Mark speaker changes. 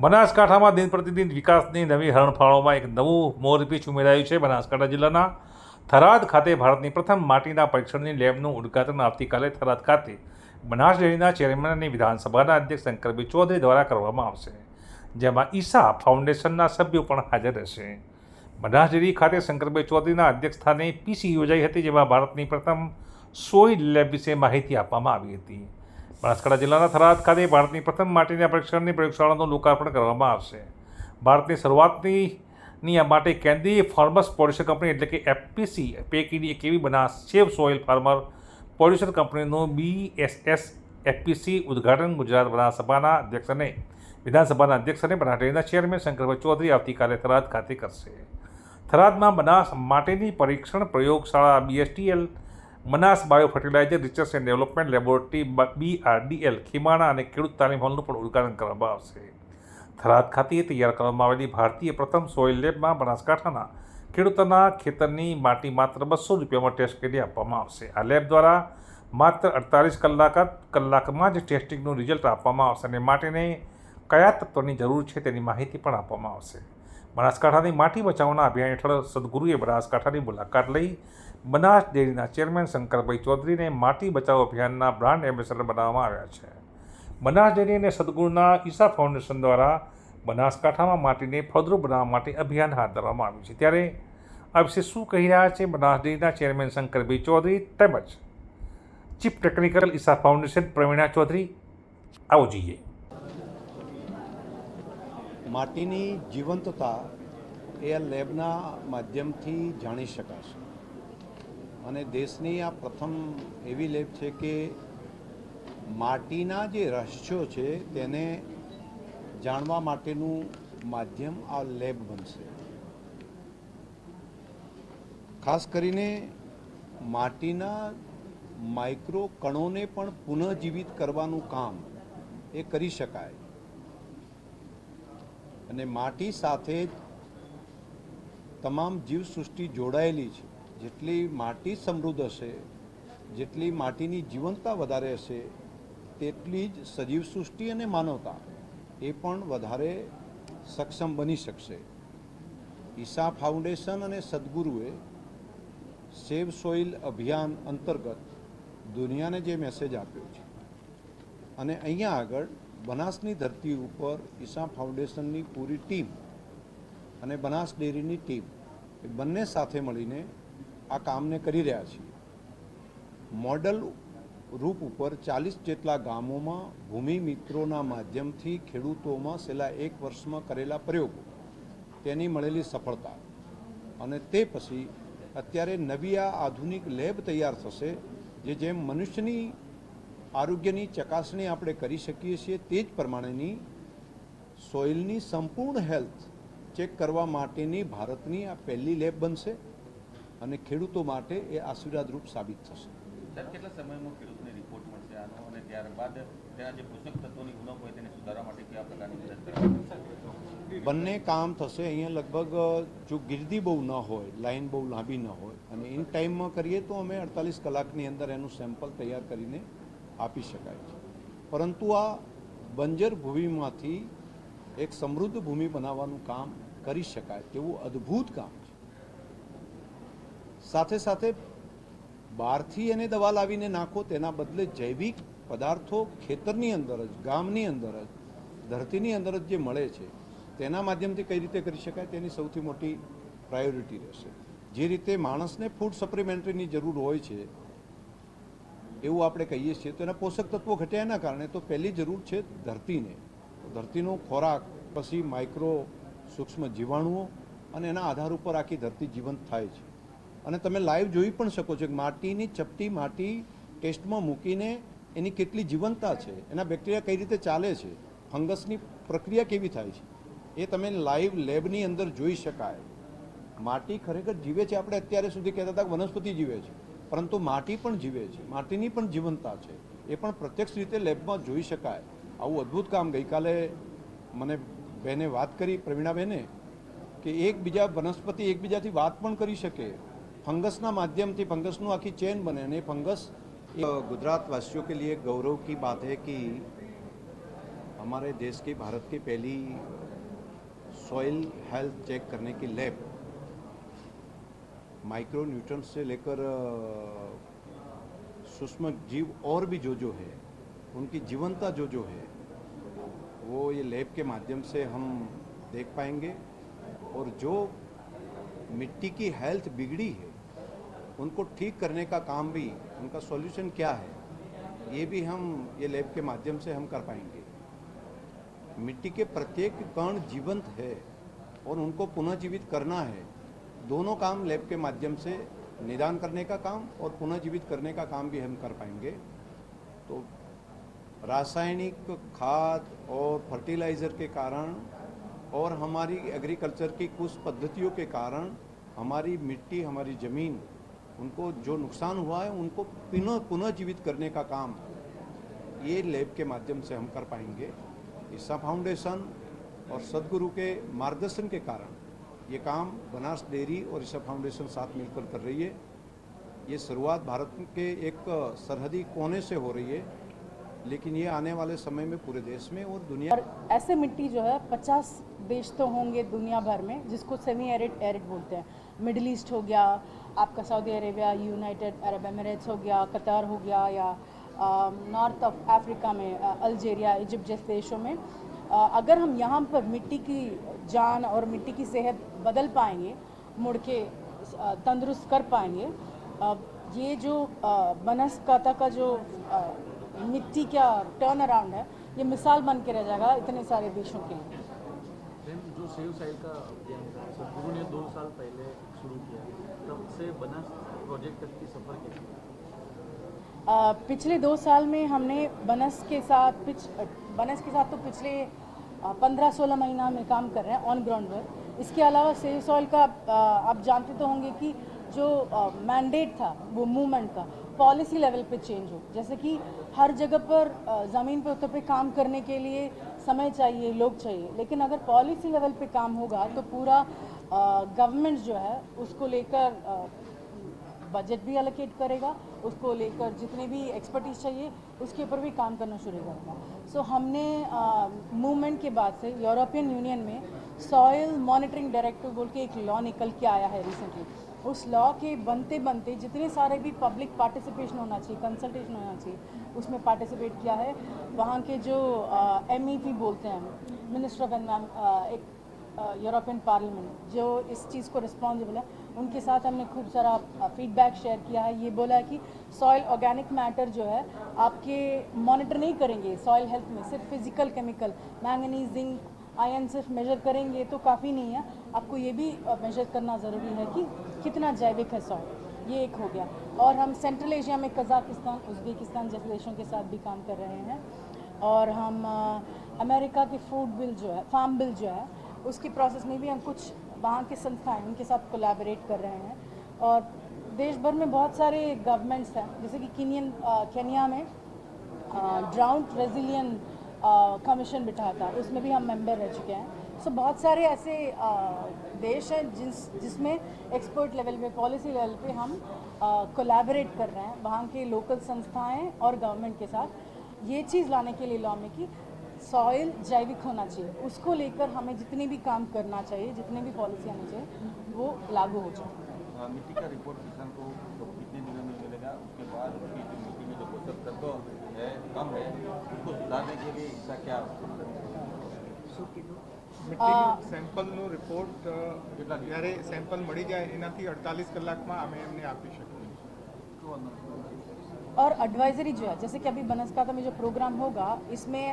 Speaker 1: બનાસકાંઠામાં દિન પ્રતિદિન વિકાસની નવી હરણફાળોમાં એક નવું મોરપીચ ઉમેરાયું છે. બનાસકાંઠા જિલ્લાના થરાદ ખાતે ભારતની પ્રથમ માટીના પરીક્ષણની લેબનું ઉદ્ઘાટન આવતીકાલે થરાદ ખાતે બનાસ ડેરીના ચેરમેન અને વિધાનસભાના અધ્યક્ષ શંકરભાઈ ચૌધરી દ્વારા કરવામાં આવશે, જેમાં ઈસા ફાઉન્ડેશનના સભ્યો પણ હાજર રહેશે. બનાસ ડેરી ખાતે શંકરભાઈ ચૌધરીના અધ્યક્ષસ્થાને પીસી યોજાઈ હતી, જેમાં ભારતની પ્રથમ સોય લેબ વિશે માહિતી આપવામાં આવી હતી. બનાસકાંઠા જિલ્લાના થરાદ ખાતે ભારતની પ્રથમ માટીના પરીક્ષણની પ્રયોગશાળાનું લોકાર્પણ કરવામાં આવશે. ભારતની શરૂઆતની ની માટે કેન્દ્રીય ફાર્મર્સ પ્રોડ્યુસર કંપની એટલે કે એફપીસી પૈકીની એક એવી Banas safe soil farmer producer કંપનીનું બીએસએસ એફપીસી ઉદ્ઘાટન ગુજરાત વિધાનસભાના અધ્યક્ષ અને વિધાનસભાના અધ્યક્ષ અને બનાસડેરીના ચેરમેન શંકરભાઈ ચૌધરી આવતીકાલે થરાદ ખાતે કરશે. થરાદમાં બનાસ માટેની પરીક્ષણ પ્રયોગશાળા BSTL Banas bio fertiliser research and development laboratory BRDL Khimana અને ખેડૂત તાલીમ હોલનું પણ ઉદ્ઘાટન કરવામાં આવશે. થરાદ ખાતે તૈયાર કરવામાં આવેલી ભારતીય પ્રથમ સોઇલ લેબમાં બનાસકાંઠાના ખેડૂતોના ખેતરની માટી માત્ર બસો રૂપિયામાં ટેસ્ટ કરી આપવામાં આવશે. આ લેબ દ્વારા માત્ર અડતાલીસ કલાક કલાકમાં જ ટેસ્ટિંગનું રિઝલ્ટ આપવામાં આવશે અને માટીને કયા તત્વની જરૂર છે તેની માહિતી પણ આપવામાં આવશે. બનાસકાંઠાની માટી બચાવવાના અભિયાન હેઠળ સદગુરુએ બનાસકાંઠાની મુલાકાત લઈ બનાસ ડેરીના ચેરમેન શંકરભાઈ ચૌધરીને માટી બચાવો અભિયાનના બ્રાન્ડ એમ્બેસેડર બનાવવામાં આવ્યા છે. બનાસ ડેરી અને સદગુણના ઈશા ફાઉન્ડેશન દ્વારા બનાસકાંઠામાં માટીને ફળદ્રુપ બનાવવા માટે અભિયાન હાથ ધરવામાં આવ્યું છે. ત્યારે આ વિશે શું કહી રહ્યા છે બનાસ ડેરીના ચેરમેન શંકરભાઈ ચૌધરી તેમજ chief technical Isha foundation Pravina Chaudhary? આવો જોઈએ.
Speaker 2: માટીની જીવંતતા એ લેબના માધ્યમથી જાણી શકાશે. અને દેશની આ પ્રથમ એવી લેબ છે કે માટીના જે રહસ્યો છે તેને જાણવા માટેનું માધ્યમ આ લેબ બનશે. ખાસ કરીને માટીના માઇક્રો કણોને પણ પુનઃજીવિત કરવાનું કામ એ કરી શકાય. અને માટી સાથે તમામ જીવસૃષ્ટિ જોડાયેલી છે. જેટલી માટી સમૃદ્ધ હશે, જેટલી માટીની જીવંતતા વધારે હશે, તેટલી જ સજીવ સૃષ્ટિ અને માનવતા એ પણ વધારે સક્ષમ બની શકશે. ઈશા ફાઉન્ડેશન અને સદગુરુએ સેવ સોઇલ અભિયાન અંતર્ગત દુનિયાને જે મેસેજ આપ્યો છે અને અહીંયા આગળ બનાસની ધરતી ઉપર ઈશા ફાઉન્ડેશનની પૂરી ટીમ અને બનાસ ડેરીની ટીમ એ બંને સાથે મળીને આ કામને કરી રહ્યા છીએ. મોડલ રૂપ ઉપર ચાલીસ જેટલા ગામોમાં ભૂમિ મિત્રોના માધ્યમથી ખેડૂતોમાં છેલ્લા એક વર્ષમાં કરેલા પ્રયોગો. તેની મળેલી સફળતા અને તે પછી અત્યારે નવી આ આધુનિક લેબ તૈયાર થશે જે જેમ મનુષ્યની આરોગ્યની ચકાસણી આપણે કરી શકીએ છીએ તે જ પ્રમાણેની સોઇલની સંપૂર્ણ હેલ્થ ચેક કરવા માટેની ભારતની આ પહેલી લેબ બનશે. અને ખેડૂતો માટે એ આશીર્વાદરૂપ સાબિત થશે.
Speaker 3: કેટલા સમયમાં ખેડૂતને રિપોર્ટ મળશે આનો? અને ત્યારબાદ તેના જે પોષક તત્વોની ઉણપ હોય તેને સુધારવા માટે કયા પ્રકારની મદદ
Speaker 2: બંને કામ થશે. અહીંયા લગભગ જો ગીર્દી બહુ ન હોય લાઈન બહુ લાંબી ન હોય અને ઇન ટાઈમમાં કરીએ તો અમે અડતાલીસ કલાકની અંદર એનું સેમ્પલ તૈયાર કરીને આપી શકાય છે. પરંતુ આ બંજર ભૂમિમાંથી એક સમૃદ્ધ ભૂમિ બનાવવાનું કામ કરી શકાય તેવું અદ્ભુત કામ છે. સાથે સાથે બહારથી એને દવા લાવીને નાખો, તેના બદલે જૈવિક પદાર્થો ખેતરની અંદર જ, ગામની અંદર જ, ધરતીની અંદર જ જે મળે છે, તેના માધ્યમથી કઈ રીતે કરી શકાય તેની સૌથી મોટી પ્રાયોરિટી રહેશે. જે રીતે માણસને ફૂડ સપ્લિમેન્ટરીની જરૂર હોય છે, એવું આપણે કહીએ છીએ, તો એના પોષક તત્વો ઘટ્યા એના કારણે તો પહેલી જરૂર છે ધરતીને. ધરતીનો ખોરાક, પછી માઇક્રો સૂક્ષ્મ જીવાણુઓ અને એના આધાર ઉપર આખી ધરતી જીવંત થાય છે. અને તમે લાઈવ જોઈ પણ શકો છો કે માટીની ચપટી માટી ટેસ્ટમાં મૂકીને એની કેટલી જીવંતતા છે, એના બેક્ટેરિયા કઈ રીતે ચાલે છે, ફંગસની પ્રક્રિયા કેવી થાય છે, એ તમે લાઈવ લેબની અંદર જોઈ શકાય. માટી ખરેખર જીવે છે આપણે અત્યારે સુધી કહેતા હતા કે વનસ્પતિ જીવે છે, પરંતુ માટી પણ જીવે છે, માટીની પણ જીવંતતા છે, એ પણ પ્રત્યક્ષ રીતે લેબમાં જોઈ શકાય. આવું અદ્ભુત કામ ગઈકાલે મને બેને વાત કરી પ્રવીણાબેને કે એકબીજા વનસ્પતિ એકબીજાથી વાત પણ કરી શકે. ફંગસના માધ્यमથી आखी चेन बने। ने फंगस गुजरात वासियों के लिए गौरव की बात है कि हमारे देश की, भारत की पहली सॉइल हेल्थ चेक करने की लैब माइक्रो न्यूट्रंस से लेकर सूक्ष्म जीव और भी जो जो है, उनकी जीवनता जो जो है, वो ये लैब के माध्यम से हम देख पाएँगे। और जो मिट्टी की हेल्थ बिगड़ी है उनको ठीक करने का काम भी, उनका सॉल्यूशन क्या है, ये भी हम, ये लैब के माध्यम से हम कर पाएँगे। मिट्टी के प्रत्येक कण जीवंत है और उनको पुनः जीवित करना है, दोनों काम लैब के माध्यम से निदान करने का काम और पुनः जीवित करने का काम भी हम कर पाएँगे। तो रासायनिक खाद और फर्टिलाइज़र के कारण और हमारी एग्रीकल्चर की कुछ पद्धतियों के कारण हमारी मिट्टी, हमारी ज़मीन उनको जो नुकसान हुआ है, उनको पुनः पुनः जीवित करने का काम ये लैब के माध्यम से हम कर पाएँगे। ईसा फाउंडेशन और सदगुरु के मार्गदर्शन के कारण ये काम बनास डेयरी और ईसा फाउंडेशन साथ मिलकर कर रही है। ये शुरुआत भारत के एक सरहदी कोने से हो रही है, लेकिन ये आने वाले समय में पूरे देश में और दुनिया
Speaker 4: और ऐसे मिट्टी जो है 50 देश तो होंगे दुनिया भर में, जिसको सेमी एरिड एरिड बोलते हैं। मिडिल ईस्ट हो गया आपका Saudi Arabia United Arab Emirates हो गया कतार हो गया या नॉर्थ ऑफ़ अफ्रीका में अल्जीरिया इजिप्ट जैसे देशों में अ, अगर हम यहाँ पर मिट्टी की जान और मिट्टी की सेहत बदल पाएँगे मुड़ के तंदुरुस्त कर पाएँगे अ, ये जो बनासकांठा का जो अ, मिट्टी का टर्न अराउंड है ये मिसाल बन के रह जाएगा इतने सारे देशों के लिए।
Speaker 5: सेव साइड का अभियान था। सदगुरु ने दो साल पहले शुरू किया। तब से बना प्रोजेक्ट तक की सफ़र कैसी रहा?
Speaker 4: पिछले दो साल में हमने बनस के साथ पिछ बनस के साथ तो पिछले पंद्रह सोलह महीना में काम कर रहे हैं ऑन ग्राउंड वर्क इसके अलावा सेव सॉइल का आप जानते तो होंगे कि जो मैंडेट था, वो मूवमेंट का पॉलिसी लेवल पे चेंज हो। जैसे कि हर जगह पर ज़मीन पे, उतर पे काम करने के लिए समय चाहिए लोग चाहिए। लेकिन अगर पॉलिसी लेवल पे काम होगा तो पूरा गवर्नमेंट जो है उसको लेकर बजट भी अलोकेट करेगा उसको लेकर जितने भी एक्सपर्टीज चाहिए उसके ऊपर भी काम करना शुरू करेगा। सो so, हमने मूवमेंट के बाद से यूरोपियन यूनियन में सॉइल मॉनिटरिंग डायरेक्टिव बोल के एक लॉ निकल के आया है रिसेंटली उस लॉ के बनते बनते जितने सारे भी पब्लिक पार्टिसिपेशन होना चाहिए कंसल्टेशन होना चाहिए उसमें पार्टिसिपेट किया है. वहाँ के जो एम uh, बोलते हैं मिनिस्टर ऑफ़ एनवायरमेंट एक यूरोपियन पार्लियामेंट जो इस चीज़ को रिस्पॉन्सिबल है उनके साथ हमने खूब सारा फीडबैक शेयर किया है. ये बोला है कि सॉइल ऑर्गेनिक मैटर जो है आपके मॉनिटर नहीं करेंगे सॉइल हेल्थ में सिर्फ़ physical chemical manganese zinc ion सिर्फ़ मेजर करेंगे तो काफ़ी नहीं है। आपको ये भी मेजर करना ज़रूरी है कि कितना जैविक है सॉइल ये एक हो गया। और हम सेंट्रल एशिया में कज़ाकिस्तान, उज़्बेकिस्तान जैसे देशों के साथ भी काम कर रहे हैं। और हम अमेरिका के फ़ूड बिल जो है फार्म बिल जो है, उसकी प्रोसेस में भी हम कुछ वहाँ के संस्थाएँ उनके साथ कोलैबोरेट कर रहे हैं। और देश भर में बहुत सारे गवर्नमेंट्स हैं, जैसे कि केनियन केनिया में ड्राउट रेजिलियन कमीशन बिठा था उसमें भी हम मेंबर रह चुके हैं। सो बहुत सारे ऐसे अ, देश हैं जिस जिसमें एक्सपर्ट लेवल पे पॉलिसी लेवल पे हम कोलैबोरेट कर रहे हैं। वहाँ के लोकल संस्थाएँ और गवर्नमेंट के साथ। ये चीज़ लाने के लिए लॉ में कि सॉइल जैविक होना चाहिए। उसको लेकर हमें जितने भी काम करना चाहिए जितने भी पॉलिसी आनी चाहिए वो लागू हो जाए।
Speaker 3: मिट्टी का रिपोर्ट किसान को कितने दिनों में मिलेगा? उसके बाद उसकी जो मिट्टी में जो पोषक तत्व है कम है उसको सुधारने के लिए इसका क्या
Speaker 6: મિટ્ટીનું સેમ્પલનું રિપોર્ટ અ,
Speaker 3: કેટલા દિવસ?
Speaker 6: જ્યારે સેમ્પલ મળી જાય એનાથી અડતાલીસ કલાકમાં અમે એમને આપી શકીએ
Speaker 4: और एडवाइजरी जो है जैसे कि अभी बनासकांठा में जो प्रोग्राम होगा इसमें